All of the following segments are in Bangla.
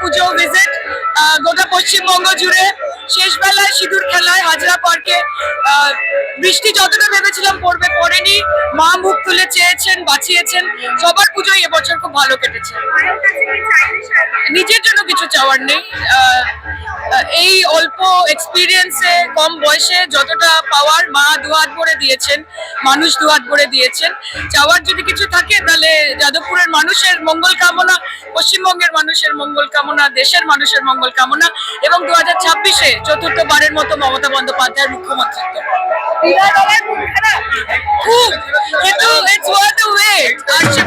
পুজো ভিজিট গোটা পশ্চিমবঙ্গ জুড়ে শেষ বেলায় সিঁদুর খেলায় হাজরা পার্কে বৃষ্টি যতটা ভেবেছিলাম পড়বে, পড়েনি। মা মুখ তুলে চেয়েছেন, বাঁচিয়েছেন। সবার পুজোই এবছর ভালো কেটেছে। নিজের জন্য কিছু চাওয়ার নেই। এই অল্প এক্সপিরিয়েন্সে কম বয়সে যতটা পাওয়ার মা দুহাত ভরে দিয়েছেন, মানুষ দুহাত ভরে দিয়েছেন, চাওয়ার যদি কিছু থাকে, তাহলে যাদবপুরের মানুষের মঙ্গল কামনা, পশ্চিমবঙ্গের মানুষের মঙ্গল কামনা, দেশের মানুষের মঙ্গল কামনা, এবং দু হাজার ছাব্বিশে চতুর্থবারের মতো মমতা বন্দ্যোপাধ্যায়ের মুখ্যমন্ত্রিত্ব। খুব, কিন্তু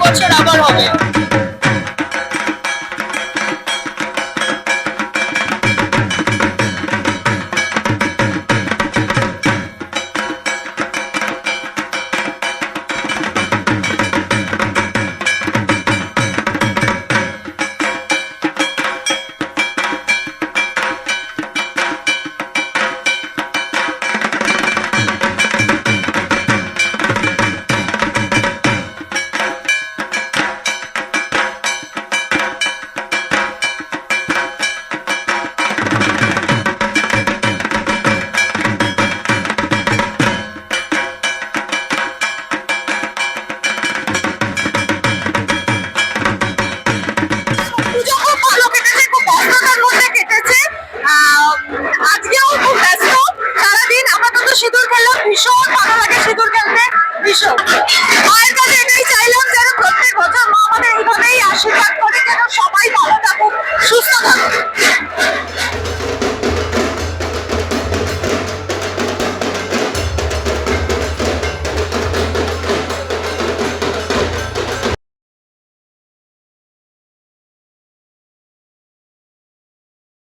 বছর আবার হবে। পুজো সিঁদুর খেললাম ভীষণ ভালো লাগে সিঁদুর খেলতে ভীষণ। মায়ের কাছে এটাই চাইলাম যেন